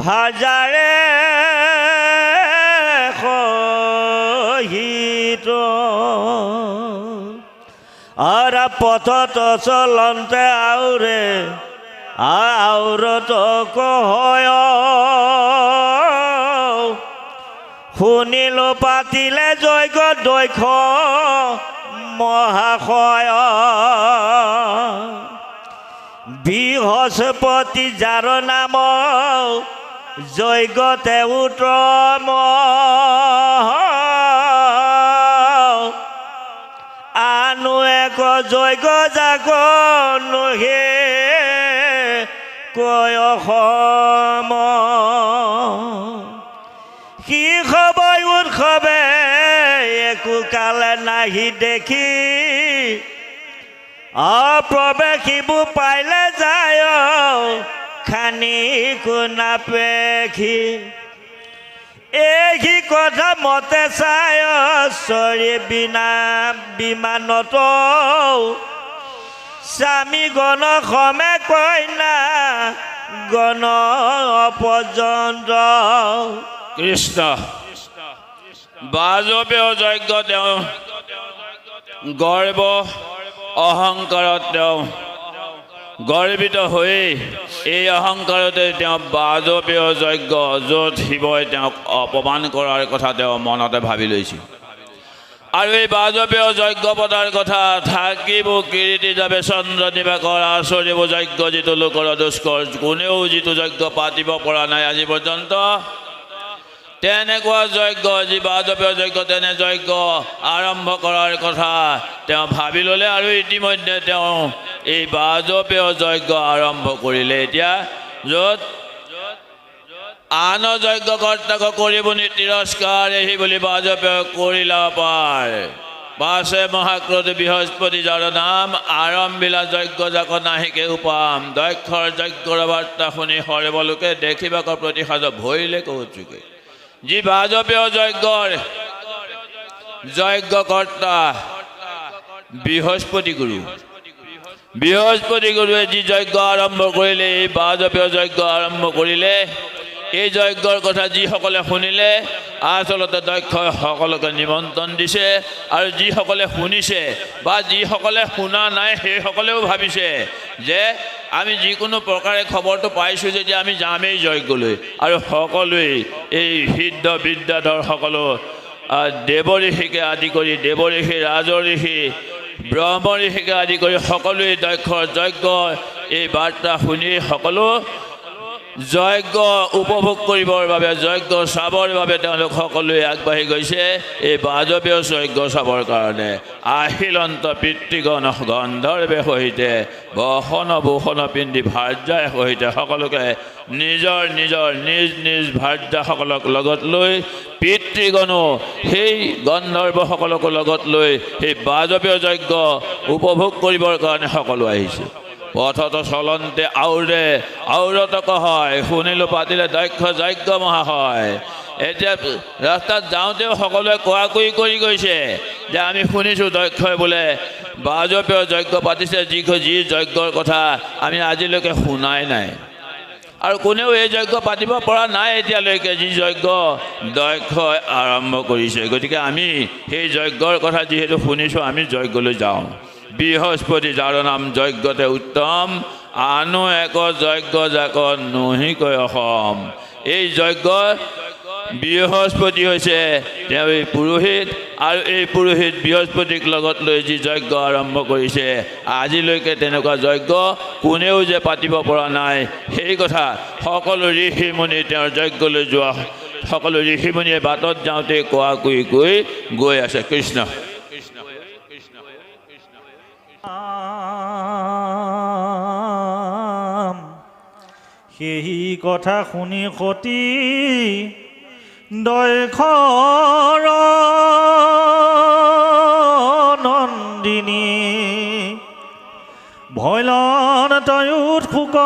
ভাজাৰে সহিত আর পথত চলন্তে আউরে আউরত কহয়। শুনিলো পাতিলে যজ্ঞ দক্ষ মহাশয় বৃহস্পতি যাৰ নাম যজ্ঞতে উত্তম। আনো এক যজ্ঞ যাক নহে কয় সম কি খবর উৎসৱে একো কালে নাহি দেখি। অপ্ৰৱেশীবোৰ পাইলে যায় খানি কোনা এই কথা মতে চাই চৰি বিনা বিমানত। স্বামী গণ সমে কইনা গণ পৰ্যন্ত কৃষ্ণ। বাজপেয় যজ্ঞ তেওঁ গৰ্ব অহংকাৰত তেওঁ গৰ্বিত হৈ এই অহংকাৰতে তেওঁ বাজপেয় যজ্ঞ য'ত শিৱই তেওঁক অপমান কৰাৰ কথা তেওঁ মনতে ভাবি লৈছিল আৰু এই বাজপেয় যজ্ঞ পতাৰ কথা, থাকিব কিৰীতি যাবে চন্দ্ৰ দিবাকৰ আচৰিব যজ্ঞ, যিটো লোকৰ দুষ্কৰ কোনেও যিটো যজ্ঞ পাতিব পৰা নাই আজি পৰ্যন্ত। তেনেকুৱা যজ্ঞ যি বাজপেয় যজ্ঞ, তেনে যজ্ঞ আৰম্ভ কৰাৰ কথা। তেওঁ ভাবি ল'লে আৰু ইতিমধ্যে তেওঁ এই বাজপেয় যজ্ঞ আৰম্ভ কৰিলে। এতিয়া য'ত আন যজ্ঞ কৰ্তাক কৰিব নি তিৰস্কাৰ এহি বুলি বাজপেয় কৰিলা পাৰ। পাছে মহাক্ৰোধ বৃহস্পতি যাৰ নাম আৰম্ভিলা যজ্ঞ যাক নাহিকে উপাম দক্ষৰ যজ্ঞৰ বাৰ্তা শুনি সৰ্বলোকে দেখিবাকৰ প্ৰতি সাজ ভৰিলে কৌতুকে। যি বাজপেয় যজ্ঞৰ যজ্ঞকৰ্তা বৃহস্পতি গুৰু বৃহস্পতি গুৰুৱে যি যজ্ঞ আৰম্ভ কৰিলে এই বাজপেয় যজ্ঞ আৰম্ভ কৰিলে এই যজ্ঞৰ কথা যিসকলে শুনিলে, আচলতে দক্ষ সকলোকে নিমন্ত্ৰণ দিছে, আৰু যিসকলে শুনিছে বা যিসকলে শুনা নাই সেইসকলেও ভাবিছে যে আমি যিকোনো প্ৰকাৰে খবৰটো পাইছোঁ যেতিয়া আমি যামেই যজ্ঞলৈ আৰু সকলোৱেই এই সিদ্ধ বিদ্যাধৰ সকলো আহ, আদি কৰি দেৱ ঋষি ৰাজ ঋষি ব্ৰহ্ম ঋষিকে আদি কৰি সকলোৱে দক্ষ যজ্ঞ এই বাৰ্তা শুনি সকলো যজ্ঞ উপভোগ কৰিবৰ বাবে, যজ্ঞ চাবৰ বাবে তেওঁলোক সকলোৱে আগবাঢ়ি গৈছে। এই বাজপেয় যজ্ঞ চাবৰ কাৰণে আহিলন্ত পিতৃগণ গন্ধৰ্বে সহিতে বসন ভূষণ পিন্ধি ভাৰ্যাৰ সহিতে সকলোকে নিজৰ নিজৰ, নিজ নিজ ভাৰ্যাসকলক লগত লৈ, পিতৃগণো সেই গন্ধৰ্বসকলকো লগত লৈ সেই বাজপেয় যজ্ঞ উপভোগ কৰিবৰ কাৰণে সকলো আহিছে। পথত চলন্তে আউৰে আউৰত কহয় শুনিলো পাতিলে দক্ষ, যজ্ঞ মহাশয় এতিয়া ৰাস্তাত যাওঁতেও সকলোৱে কোৱা কুই কৰি গৈছে যে আমি শুনিছোঁ দক্ষই বোলে বাজপেয় যজ্ঞ পাতিছে, যি যি যজ্ঞৰ কথা আমি আজিলৈকে শুনাই নাই। আৰু কোনেও এই যজ্ঞ পাতিব পৰা নাই এতিয়ালৈকে, যি যজ্ঞ দক্ষই আৰম্ভ কৰিছে। গতিকে আমি সেই যজ্ঞৰ কথা যিহেতু শুনিছোঁ, আমি যজ্ঞলৈ যাওঁ। বৃহস্পতি যাৰ নাম যজ্ঞতে উত্তম, আনো এক যজ্ঞ যাক নহিকৈ অসম এই যজ্ঞ বৃহস্পতি হৈছে তেওঁ এই পুৰোহিত আৰু এই পুৰোহিত বৃহস্পতিক লগত লৈ যি যজ্ঞ আৰম্ভ কৰিছে, আজিলৈকে তেনেকুৱা যজ্ঞ কোনেও যে পাতিব পৰা নাই সেই কথা সকলো ঋষি মুনি তেওঁৰ যজ্ঞলৈ যোৱা, সকলো ঋষি মুনিয়ে বাটত যাওঁতে কোৱা কৈ কৈ গৈ আছে কৃষ্ণ। সেই কথা শুনি সতী দৈখৰ নন্দিনী। ভৈলন তয়ুত শোক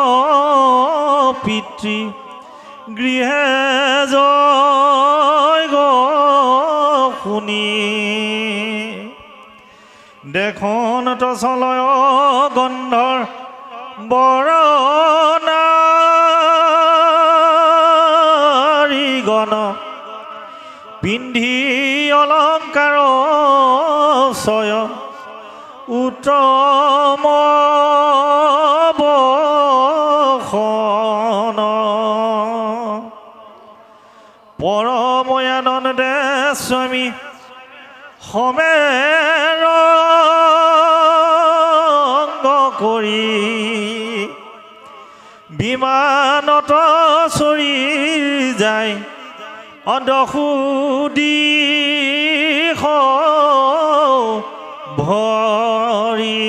পিতৃ গৃহে জয় গ শুনি। দেখোন চলয় গন্ধৰ বৰণাৰীগণ পিন্ধি অলংকাৰ চয় উত্তম বসন পৰময়ানন্দে স্বামী সমেৰ কৰি বিমানত চৰি যায় অন্ধসুদি ভৰি।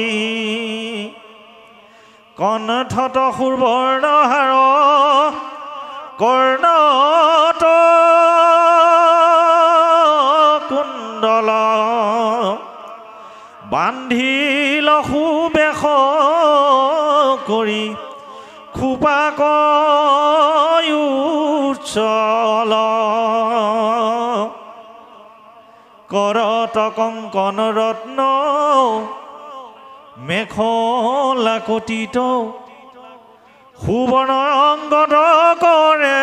কণ্ঠত সুবৰ্ণহাৰ কৰ্ণত বান্ধিল সুবেশ কৰি খোপাক উচ্চল কৰত কংকন ৰত্ন মেখলা কটিত সুবৰ্ণ অংগত কৰে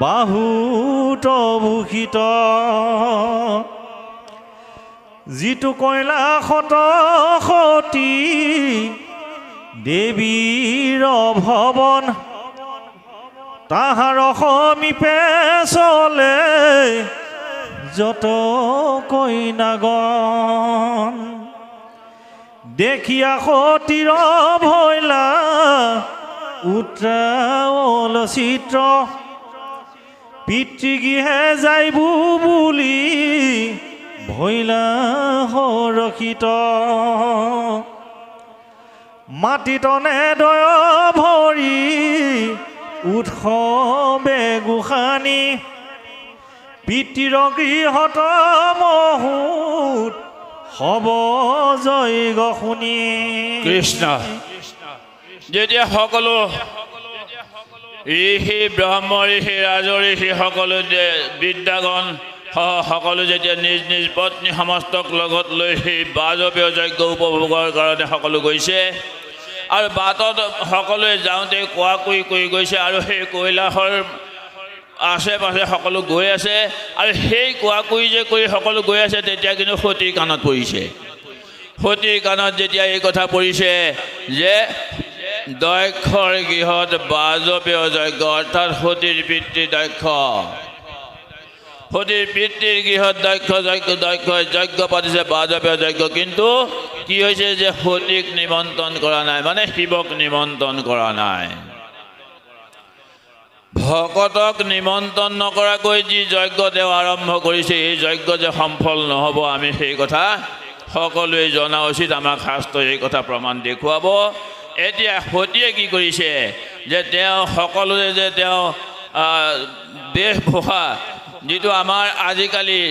বাহুত ভূষিত। যিটো কৈলাসত সতী দেৱীৰ ভৱন তাহাৰ সমীপে চলে যত কইনাগন দেখিয়া সতীৰ ভৈলা উত্ৰাৱল চিত্ৰ পিতৃগৃহে যাইবো বুলি ভৈলা সৰক্ষিত মাটিতনে দয় ভৰি উৎসৱে গোসানী। পিতৃৰ গৃহত মহুত হ'ব জয়গ শুনি। কৃষ্ণ। যেতিয়া সকলো ঋষি ব্ৰহ্ম ঋষি ৰাজ ঋষি সকলো বিদ্যাগণ সকলো যেতিয়া নিজ নিজ পত্নী সমস্তক লগত লৈ সেই বাজপেয় যজ্ঞ উপভোগৰ কাৰণে সকলো গৈছে। আৰু বাটত সকলোৱে যাওঁতে কোৱা কুই কৰি গৈছে আৰু সেই কৈলাশৰ আশে পাশে সকলো গৈ আছে। আৰু সেই কোৱা কুই যে কৰি সকলো গৈ আছে, তেতিয়া কিন্তু সতীৰ কাণত পৰিছে। সতীৰ কাণত যেতিয়া এই কথা পৰিছে যে দক্ষৰ গৃহত বাজপেয় যজ্ঞ, অৰ্থাৎ সতীৰ পিতৃ দক্ষ। সতীৰ পিতৃৰ গৃহত দক্ষ যজ্ঞ দক্ষ যজ্ঞ পাতিছে বাজপেয় যজ্ঞ কিন্তু কি হৈছে যে সতীক নিমন্ত্ৰণ কৰা নাই মানে শিৱক নিমন্ত্ৰণ কৰা নাই। ভকতক নিমন্ত্ৰণ নকৰাকৈ যি যজ্ঞ তেওঁ আৰম্ভ কৰিছে এই যজ্ঞ যে সফল নহ'ব আমি সেই কথা সকলোৱে জনা উচিত আমাক শাস্ত্ৰই এই কথা প্ৰমাণ দেখুৱাব। এতিয়া সতীয়ে কি কৰিছে যে তেওঁ সকলোৱে যে তেওঁ আহ, বেশভূষা যিটো আমাৰ আজিকালি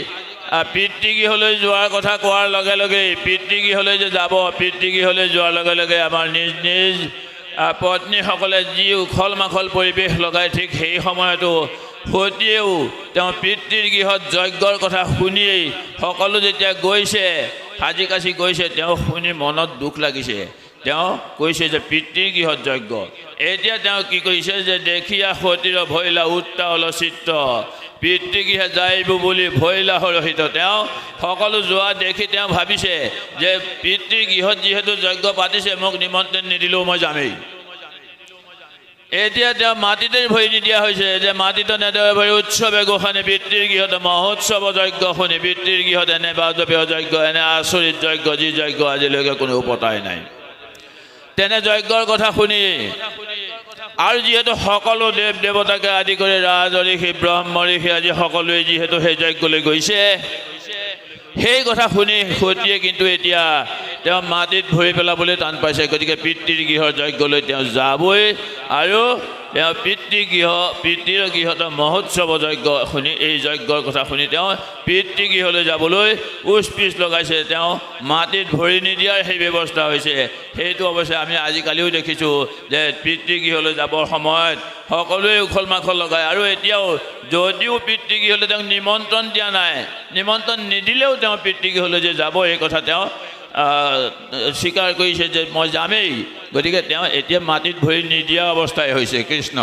পিতৃগৃহলৈ যোৱাৰ কথা কোৱাৰ লগে লগেই পিতৃগৃহলৈ যে যাব পিতৃগৃহলৈ যোৱাৰ লগে লগে আমাৰ নিজ নিজ পত্নীসকলে যি উখল মাখল পৰিৱেশ লগাই ঠিক সেই সময়তো সতীয়েও তেওঁ পিতৃৰ গৃহত যজ্ঞৰ কথা শুনিয়েই সকলো যেতিয়া গৈছে সাজি কাচি গৈছে, তেওঁ শুনি মনত দুখ লাগিছে। তেওঁ কৈছে যে পিতৃৰ গৃহত যজ্ঞ। এতিয়া তেওঁ কি কৰিছে যে দেখিয়া সতীৰ ভৈলা উত্তাৱল চিত্ৰ পিতৃগৃহে যাইব বুলি ভৈলা সৰহিত তেওঁ। সকলো যোৱা দেখি তেওঁ ভাবিছে যে পিতৃৰ গৃহত যিহেতু যজ্ঞ পাতিছে, মোক নিমন্ত্ৰণ নিদিলেও মই যামেই। এতিয়া তেওঁ মাটিতে ভৰি নিদিয়া হৈছে যে মাটিতে নেদৰে ভৰি উৎসৱে গোসানী পিতৃৰ গৃহত মহোৎসৱ যজ্ঞ শুনি পিতৃৰ গৃহত এনে বাজপেয় যজ্ঞ, এনে আচৰিত যজ্ঞ, যি যজ্ঞ আজিলৈকে কোনো পতাই নাই। তেনে যজ্ঞৰ কথা শুনি আৰু যিহেতু সকলো দেৱ দেৱতাকে আদি কৰি ৰাজ ঋষি ব্ৰহ্ম ঋষি আজি সকলোৱে যিহেতু সেই যজ্ঞলৈ গৈছে। সেই কথা শুনি সতীয়ে কিন্তু এতিয়া তেওঁ মাটিত ভৰি পেলাবলৈ টান পাইছে। গতিকে পিতৃৰ গৃহৰ যজ্ঞলৈ তেওঁ যাবই। আৰু তেওঁ পিতৃগৃহ পিতৃৰ গৃহত মহোৎসৱ যজ্ঞ শুনি, এই যজ্ঞৰ কথা শুনি তেওঁ পিতৃগৃহলৈ যাবলৈ উচ পিচ লগাইছে। তেওঁ মাটিত ভৰি নিদিয়াৰ সেই ব্যৱস্থা হৈছে। সেইটো অৱশ্যে আমি আজিকালিও দেখিছোঁ যে পিতৃগৃহলৈ যাবৰ সময়ত সকলোৱে উখল মাখল লগায়। আৰু এতিয়াও যদিও পিতৃগৃহলৈ তেওঁক নিমন্ত্ৰণ দিয়া নাই, নিমন্ত্ৰণ নিদিলেও তেওঁ পিতৃগৃহলৈ যে যাব, এই কথা তেওঁ স্বীকাৰ কৰিছে যে মই যামেই। গতিকে তেওঁ এতিয়া মাটিত ভৰি নিদিয়া অৱস্থাই হৈছে কৃষ্ণ।